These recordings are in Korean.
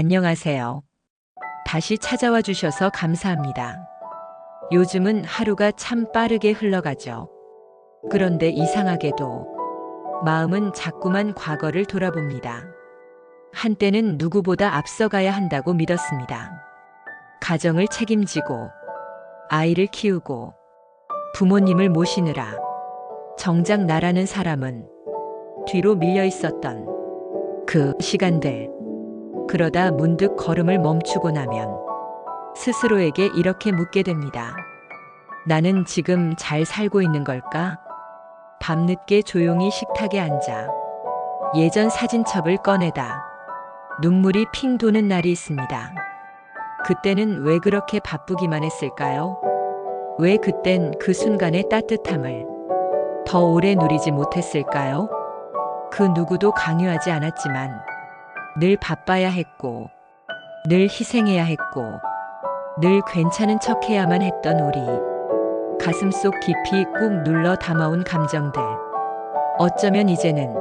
안녕하세요. 다시 찾아와 주셔서 감사합니다. 요즘은 하루가 참 빠르게 흘러가죠. 그런데 이상하게도 마음은 자꾸만 과거를 돌아봅니다. 한때는 누구보다 앞서가야 한다고 믿었습니다. 가정을 책임지고 아이를 키우고 부모님을 모시느라 정작 나라는 사람은 뒤로 밀려 있었던 그 시간들. 그러다 문득 걸음을 멈추고 나면 스스로에게 이렇게 묻게 됩니다. 나는 지금 잘 살고 있는 걸까? 밤늦게 조용히 식탁에 앉아 예전 사진첩을 꺼내다 눈물이 핑 도는 날이 있습니다. 그때는 왜 그렇게 바쁘기만 했을까요? 왜 그땐 그 순간의 따뜻함을 더 오래 누리지 못했을까요? 그 누구도 강요하지 않았지만 늘 바빠야 했고, 늘 희생해야 했고, 늘 괜찮은 척 해야만 했던 우리. 가슴 속 깊이 꾹 눌러 담아온 감정들. 어쩌면 이제는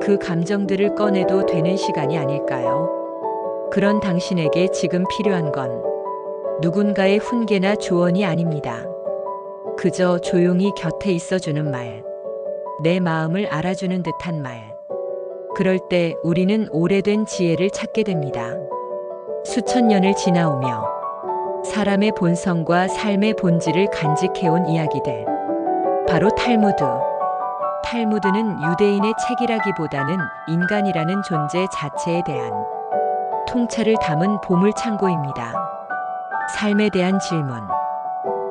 그 감정들을 꺼내도 되는 시간이 아닐까요? 그런 당신에게 지금 필요한 건 누군가의 훈계나 조언이 아닙니다. 그저 조용히 곁에 있어주는 말. 내 마음을 알아주는 듯한 말. 그럴 때 우리는 오래된 지혜를 찾게 됩니다. 수천 년을 지나오며 사람의 본성과 삶의 본질을 간직해온 이야기들. 바로 탈무드. 탈무드는 유대인의 책이라기보다는 인간이라는 존재 자체에 대한 통찰을 담은 보물창고입니다. 삶에 대한 질문,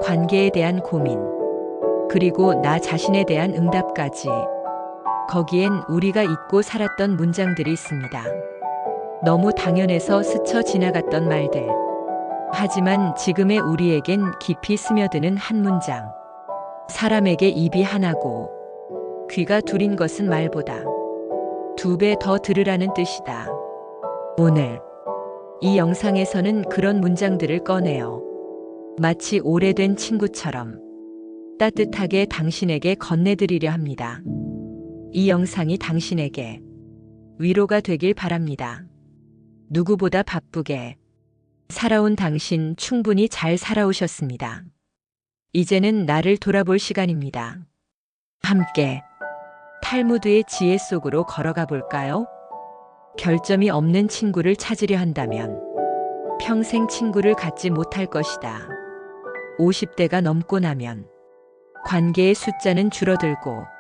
관계에 대한 고민, 그리고 나 자신에 대한 응답까지 거기엔 우리가 잊고 살았던 문장들이 있습니다. 너무 당연해서 스쳐 지나갔던 말들. 하지만 지금의 우리에겐 깊이 스며드는 한 문장. 사람에게 입이 하나고 귀가 둘인 것은 말보다 두 배 더 들으라는 뜻이다. 오늘 이 영상에서는 그런 문장들을 꺼내요. 마치 오래된 친구처럼 따뜻하게 당신에게 건네드리려 합니다. 이 영상이 당신에게 위로가 되길 바랍니다. 누구보다 바쁘게 살아온 당신 충분히 잘 살아오셨습니다. 이제는 나를 돌아볼 시간입니다. 함께 탈무드의 지혜 속으로 걸어가 볼까요? 결점이 없는 친구를 찾으려 한다면 평생 친구를 갖지 못할 것이다. 50대가 넘고 나면 관계의 숫자는 줄어들고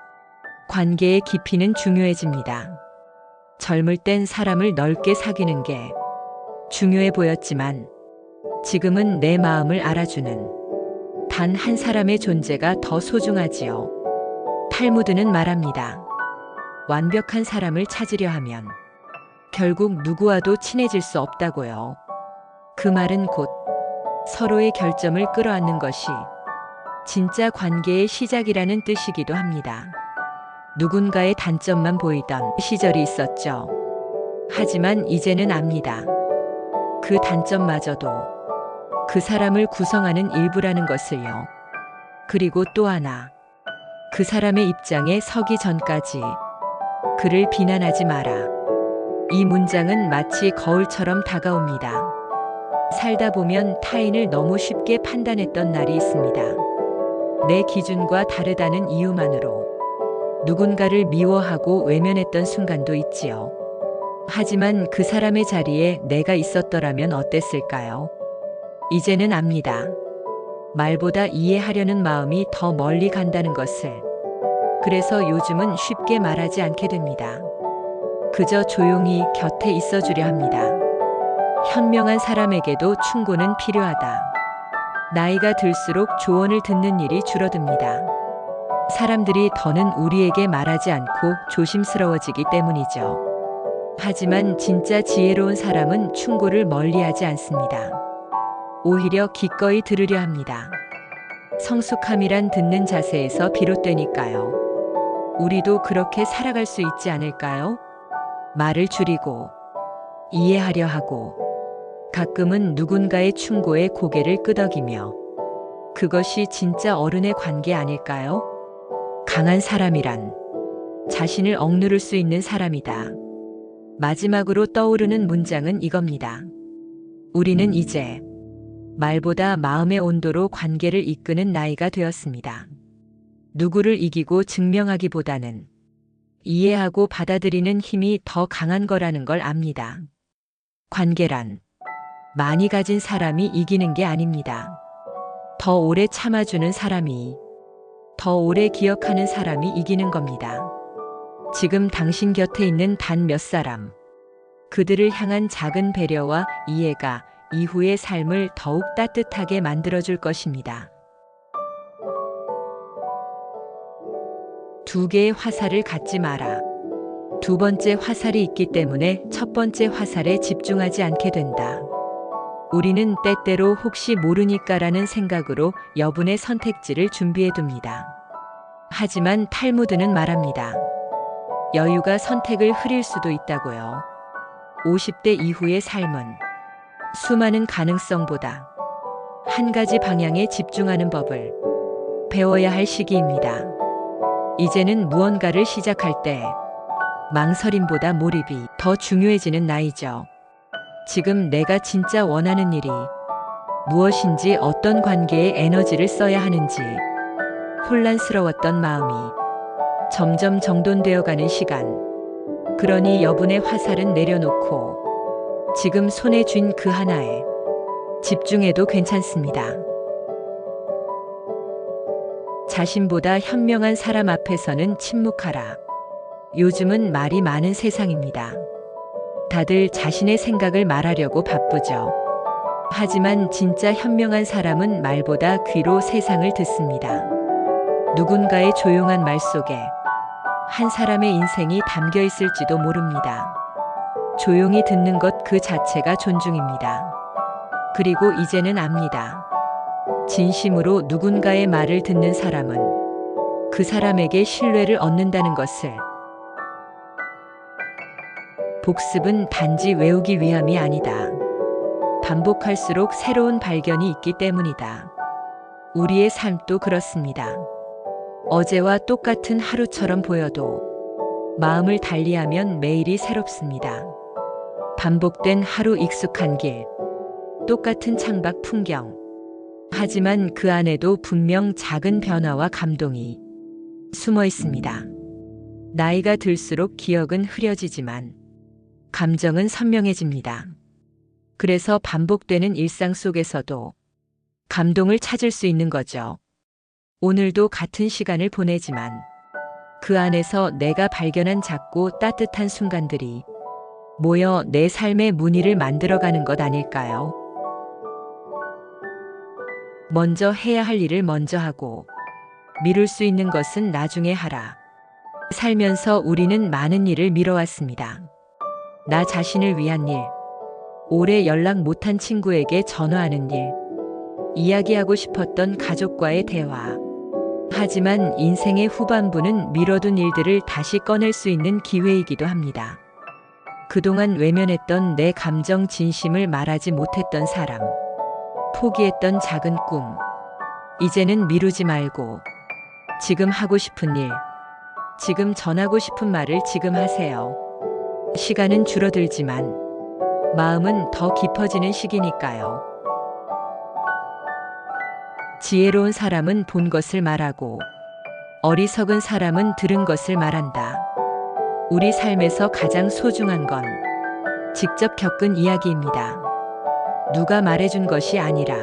관계의 깊이는 중요해집니다. 젊을 땐 사람을 넓게 사귀는 게 중요해 보였지만 지금은 내 마음을 알아주는 단 한 사람의 존재가 더 소중하지요. 탈무드는 말합니다. 완벽한 사람을 찾으려 하면 결국 누구와도 친해질 수 없다고요. 그 말은 곧 서로의 결점을 끌어안는 것이 진짜 관계의 시작이라는 뜻이기도 합니다. 누군가의 단점만 보이던 시절이 있었죠. 하지만 이제는 압니다. 그 단점마저도 그 사람을 구성하는 일부라는 것을요. 그리고 또 하나. 그 사람의 입장에 서기 전까지 그를 비난하지 마라. 이 문장은 마치 거울처럼 다가옵니다. 살다 보면 타인을 너무 쉽게 판단했던 날이 있습니다. 내 기준과 다르다는 이유만으로 누군가를 미워하고 외면했던 순간도 있지요. 하지만 그 사람의 자리에 내가 있었더라면 어땠을까요? 이제는 압니다. 말보다 이해하려는 마음이 더 멀리 간다는 것을. 그래서 요즘은 쉽게 말하지 않게 됩니다. 그저 조용히 곁에 있어 주려 합니다. 현명한 사람에게도 충고는 필요하다. 나이가 들수록 조언을 듣는 일이 줄어듭니다. 사람들이 더는 우리에게 말하지 않고 조심스러워지기 때문이죠. 하지만 진짜 지혜로운 사람은 충고를 멀리하지 않습니다. 오히려 기꺼이 들으려 합니다. 성숙함이란 듣는 자세에서 비롯되니까요. 우리도 그렇게 살아갈 수 있지 않을까요? 말을 줄이고 이해하려 하고 가끔은 누군가의 충고에 고개를 끄덕이며 그것이 진짜 어른의 관계 아닐까요? 강한 사람이란 자신을 억누를 수 있는 사람이다. 마지막으로 떠오르는 문장은 이겁니다. 우리는 이제 말보다 마음의 온도로 관계를 이끄는 나이가 되었습니다. 누구를 이기고 증명하기보다는 이해하고 받아들이는 힘이 더 강한 거라는 걸 압니다. 관계란 많이 가진 사람이 이기는 게 아닙니다. 더 오래 참아주는 사람이, 더 오래 기억하는 사람이 이기는 겁니다. 지금 당신 곁에 있는 단 몇 사람, 그들을 향한 작은 배려와 이해가 이후의 삶을 더욱 따뜻하게 만들어줄 것입니다. 두 개의 화살을 갖지 마라. 두 번째 화살이 있기 때문에 첫 번째 화살에 집중하지 않게 된다. 우리는 때때로 혹시 모르니까라는 생각으로 여분의 선택지를 준비해 둡니다. 하지만 탈무드는 말합니다. 여유가 선택을 흐릴 수도 있다고요. 50대 이후의 삶은 수많은 가능성보다 한 가지 방향에 집중하는 법을 배워야 할 시기입니다. 이제는 무언가를 시작할 때 망설임보다 몰입이 더 중요해지는 나이죠. 지금 내가 진짜 원하는 일이 무엇인지 어떤 관계에 에너지를 써야 하는지 혼란스러웠던 마음이 점점 정돈되어 가는 시간. 그러니 여분의 화살은 내려놓고 지금 손에 쥔 그 하나에 집중해도 괜찮습니다. 자신보다 현명한 사람 앞에서는 침묵하라. 요즘은 말이 많은 세상입니다. 다들 자신의 생각을 말하려고 바쁘죠. 하지만 진짜 현명한 사람은 말보다 귀로 세상을 듣습니다. 누군가의 조용한 말 속에 한 사람의 인생이 담겨 있을지도 모릅니다. 조용히 듣는 것 그 자체가 존중입니다. 그리고 이제는 압니다. 진심으로 누군가의 말을 듣는 사람은 그 사람에게 신뢰를 얻는다는 것을 복습은 단지 외우기 위함이 아니다. 반복할수록 새로운 발견이 있기 때문이다. 우리의 삶도 그렇습니다. 어제와 똑같은 하루처럼 보여도 마음을 달리하면 매일이 새롭습니다. 반복된 하루 익숙한 길, 똑같은 창밖 풍경. 하지만 그 안에도 분명 작은 변화와 감동이 숨어 있습니다. 나이가 들수록 기억은 흐려지지만 감정은 선명해집니다. 그래서 반복되는 일상 속에서도 감동을 찾을 수 있는 거죠. 오늘도 같은 시간을 보내지만 그 안에서 내가 발견한 작고 따뜻한 순간들이 모여 내 삶의 무늬를 만들어가는 것 아닐까요? 먼저 해야 할 일을 먼저 하고 미룰 수 있는 것은 나중에 하라. 살면서 우리는 많은 일을 미뤄왔습니다. 나 자신을 위한 일, 오래 연락 못한 친구에게 전화하는 일, 이야기하고 싶었던 가족과의 대화. 하지만 인생의 후반부는 미뤄둔 일들을 다시 꺼낼 수 있는 기회이기도 합니다. 그동안 외면했던 내 감정 진심을 말하지 못했던 사람, 포기했던 작은 꿈, 이제는 미루지 말고 지금 하고 싶은 일, 지금 전하고 싶은 말을 지금 하세요. 시간은 줄어들지만 마음은 더 깊어지는 시기니까요. 지혜로운 사람은 본 것을 말하고 어리석은 사람은 들은 것을 말한다. 우리 삶에서 가장 소중한 건 직접 겪은 이야기입니다. 누가 말해준 것이 아니라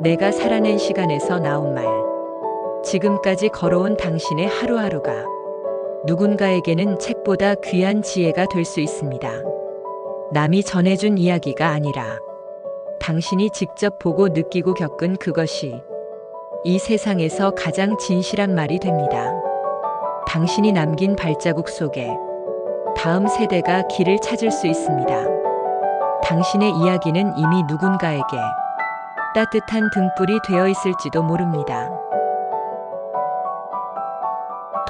내가 살아낸 시간에서 나온 말. 지금까지 걸어온 당신의 하루하루가 누군가에게는 책보다 귀한 지혜가 될 수 있습니다. 남이 전해준 이야기가 아니라 당신이 직접 보고 느끼고 겪은 그것이 이 세상에서 가장 진실한 말이 됩니다. 당신이 남긴 발자국 속에 다음 세대가 길을 찾을 수 있습니다. 당신의 이야기는 이미 누군가에게 따뜻한 등불이 되어 있을지도 모릅니다.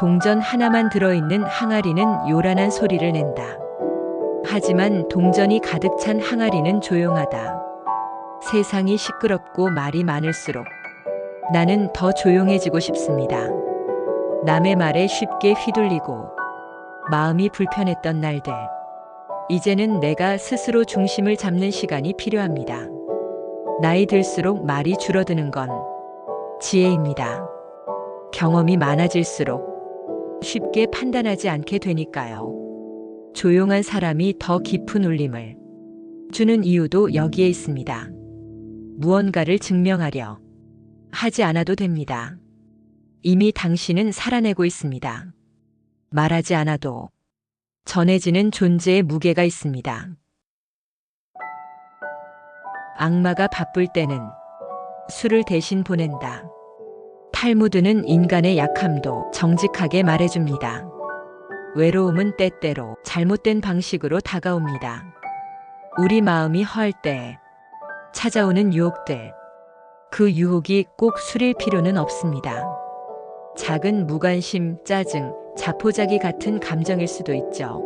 동전 하나만 들어있는 항아리는 요란한 소리를 낸다. 하지만 동전이 가득 찬 항아리는 조용하다. 세상이 시끄럽고 말이 많을수록 나는 더 조용해지고 싶습니다. 남의 말에 쉽게 휘둘리고 마음이 불편했던 날들. 이제는 내가 스스로 중심을 잡는 시간이 필요합니다. 나이 들수록 말이 줄어드는 건 지혜입니다. 경험이 많아질수록 쉽게 판단하지 않게 되니까요. 조용한 사람이 더 깊은 울림을 주는 이유도 여기에 있습니다. 무언가를 증명하려 하지 않아도 됩니다. 이미 당신은 살아내고 있습니다. 말하지 않아도 전해지는 존재의 무게가 있습니다. 악마가 바쁠 때는 술을 대신 보낸다. 탈무드는 인간의 약함도 정직하게 말해줍니다. 외로움은 때때로 잘못된 방식으로 다가옵니다. 우리 마음이 허할 때 찾아오는 유혹들. 그 유혹이 꼭 술일 필요는 없습니다. 작은 무관심, 짜증, 자포자기 같은 감정일 수도 있죠.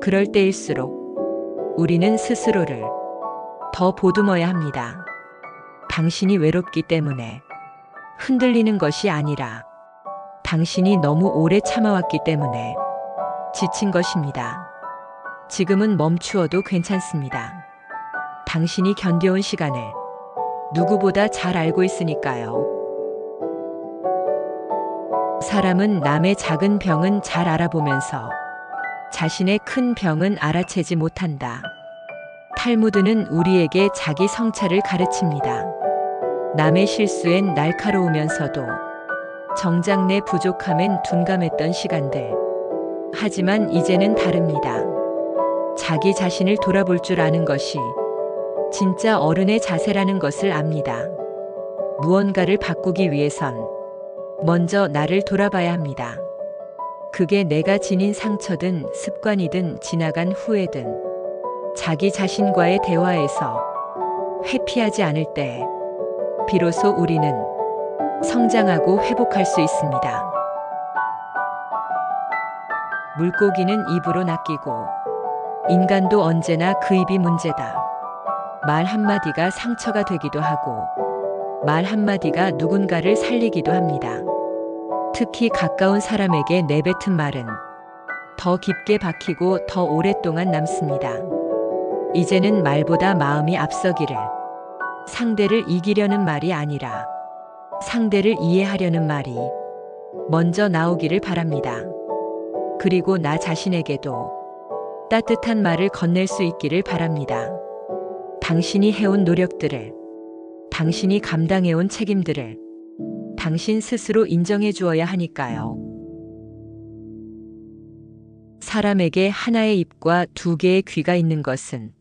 그럴 때일수록 우리는 스스로를 더 보듬어야 합니다. 당신이 외롭기 때문에 흔들리는 것이 아니라 당신이 너무 오래 참아왔기 때문에 지친 것입니다. 지금은 멈추어도 괜찮습니다. 당신이 견뎌온 시간을 누구보다 잘 알고 있으니까요. 사람은 남의 작은 병은 잘 알아보면서 자신의 큰 병은 알아채지 못한다. 탈무드는 우리에게 자기 성찰을 가르칩니다. 남의 실수엔 날카로우면서도 정작 내 부족함엔 둔감했던 시간들. 하지만 이제는 다릅니다. 자기 자신을 돌아볼 줄 아는 것이 진짜 어른의 자세라는 것을 압니다. 무언가를 바꾸기 위해선 먼저 나를 돌아봐야 합니다. 그게 내가 지닌 상처든 습관이든 지나간 후회든 자기 자신과의 대화에서 회피하지 않을 때 비로소 우리는 성장하고 회복할 수 있습니다. 물고기는 입으로 낚이고 인간도 언제나 그 입이 문제다. 말 한마디가 상처가 되기도 하고 말 한마디가 누군가를 살리기도 합니다. 특히 가까운 사람에게 내뱉은 말은 더 깊게 박히고 더 오랫동안 남습니다. 이제는 말보다 마음이 앞서기를 상대를 이기려는 말이 아니라 상대를 이해하려는 말이 먼저 나오기를 바랍니다. 그리고 나 자신에게도 따뜻한 말을 건넬 수 있기를 바랍니다. 당신이 해온 노력들을, 당신이 감당해온 책임들을 당신 스스로 인정해 주어야 하니까요. 사람에게 하나의 입과 두 개의 귀가 있는 것은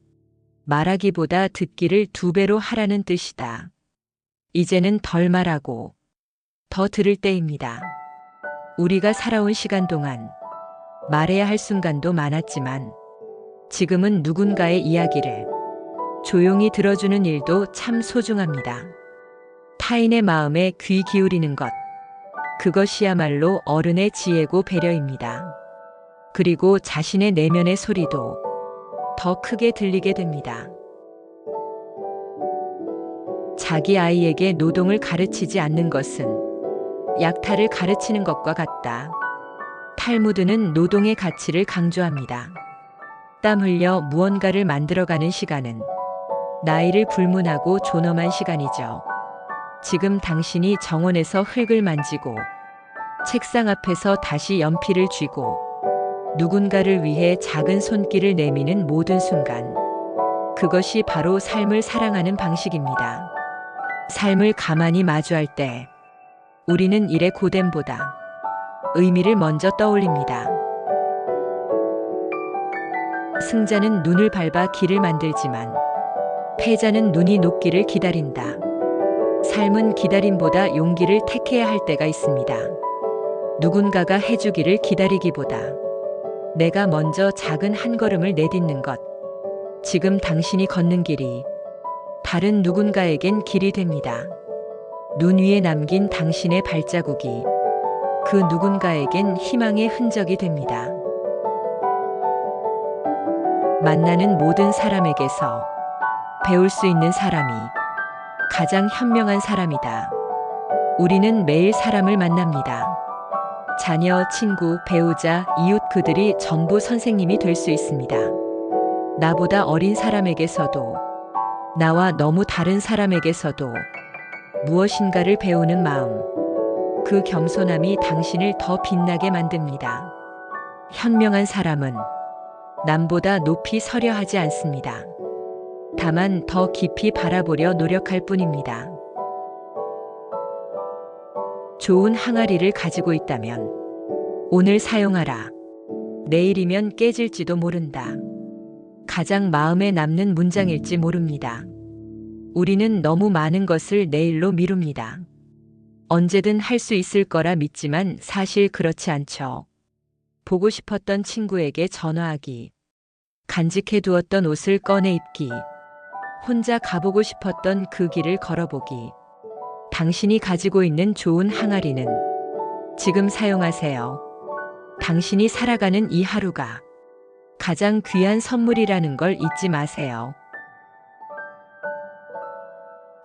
말하기보다 듣기를 두 배로 하라는 뜻이다. 이제는 덜 말하고 더 들을 때입니다. 우리가 살아온 시간 동안 말해야 할 순간도 많았지만 지금은 누군가의 이야기를 조용히 들어주는 일도 참 소중합니다. 타인의 마음에 귀 기울이는 것. 그것이야말로 어른의 지혜고 배려입니다. 그리고 자신의 내면의 소리도 더 크게 들리게 됩니다. 자기 아이에게 노동을 가르치지 않는 것은 약탈을 가르치는 것과 같다. 탈무드는 노동의 가치를 강조합니다. 땀 흘려 무언가를 만들어가는 시간은 나이를 불문하고 존엄한 시간이죠. 지금 당신이 정원에서 흙을 만지고 책상 앞에서 다시 연필을 쥐고 누군가를 위해 작은 손길을 내미는 모든 순간. 그것이 바로 삶을 사랑하는 방식입니다. 삶을 가만히 마주할 때 우리는 일의 고됨보다 의미를 먼저 떠올립니다. 승자는 눈을 밟아 길을 만들지만 패자는 눈이 녹기를 기다린다. 삶은 기다림보다 용기를 택해야 할 때가 있습니다. 누군가가 해주기를 기다리기보다 내가 먼저 작은 한 걸음을 내딛는 것. 지금 당신이 걷는 길이 다른 누군가에겐 길이 됩니다. 눈 위에 남긴 당신의 발자국이 그 누군가에겐 희망의 흔적이 됩니다. 만나는 모든 사람에게서 배울 수 있는 사람이 가장 현명한 사람이다. 우리는 매일 사람을 만납니다. 자녀, 친구, 배우자, 이웃 그들이 전부 선생님이 될 수 있습니다. 나보다 어린 사람에게서도 나와 너무 다른 사람에게서도 무엇인가를 배우는 마음. 그 겸손함이 당신을 더 빛나게 만듭니다. 현명한 사람은 남보다 높이 서려 하지 않습니다. 다만 더 깊이 바라보려 노력할 뿐입니다. 좋은 항아리를 가지고 있다면 오늘 사용하라. 내일이면 깨질지도 모른다. 가장 마음에 남는 문장일지 모릅니다. 우리는 너무 많은 것을 내일로 미룹니다. 언제든 할 수 있을 거라 믿지만 사실 그렇지 않죠. 보고 싶었던 친구에게 전화하기. 간직해 두었던 옷을 꺼내 입기. 혼자 가보고 싶었던 그 길을 걸어보기. 당신이 가지고 있는 좋은 항아리는 지금 사용하세요. 당신이 살아가는 이 하루가 가장 귀한 선물이라는 걸 잊지 마세요.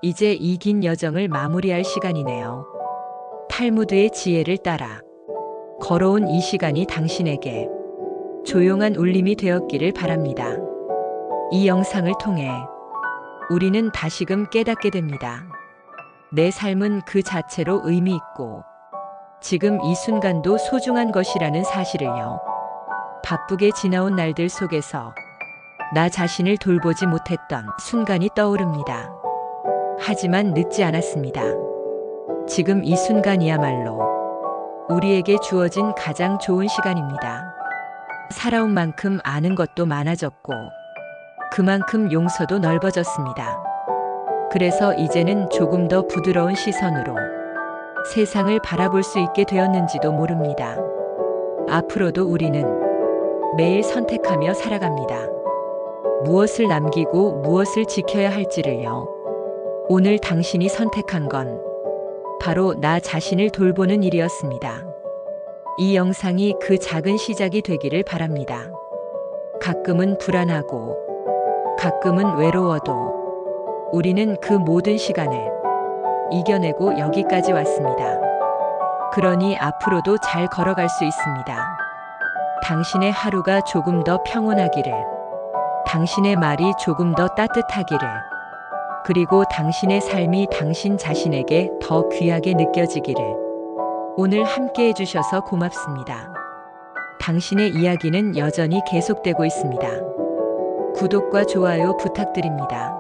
이제 이 긴 여정을 마무리할 시간이네요. 탈무드의 지혜를 따라 걸어온 이 시간이 당신에게 조용한 울림이 되었기를 바랍니다. 이 영상을 통해 우리는 다시금 깨닫게 됩니다. 내 삶은 그 자체로 의미 있고 지금 이 순간도 소중한 것이라는 사실을요. 바쁘게 지나온 날들 속에서 나 자신을 돌보지 못했던 순간이 떠오릅니다. 하지만 늦지 않았습니다. 지금 이 순간이야말로 우리에게 주어진 가장 좋은 시간입니다. 살아온 만큼 아는 것도 많아졌고 그만큼 용서도 넓어졌습니다. 그래서 이제는 조금 더 부드러운 시선으로 세상을 바라볼 수 있게 되었는지도 모릅니다. 앞으로도 우리는 매일 선택하며 살아갑니다. 무엇을 남기고 무엇을 지켜야 할지를요. 오늘 당신이 선택한 건 바로 나 자신을 돌보는 일이었습니다. 이 영상이 그 작은 시작이 되기를 바랍니다. 가끔은 불안하고, 가끔은 외로워도 우리는 그 모든 시간을 이겨내고 여기까지 왔습니다. 그러니 앞으로도 잘 걸어갈 수 있습니다. 당신의 하루가 조금 더 평온하기를, 당신의 말이 조금 더 따뜻하기를, 그리고 당신의 삶이 당신 자신에게 더 귀하게 느껴지기를. 오늘 함께 해주셔서 고맙습니다. 당신의 이야기는 여전히 계속되고 있습니다. 구독과 좋아요 부탁드립니다.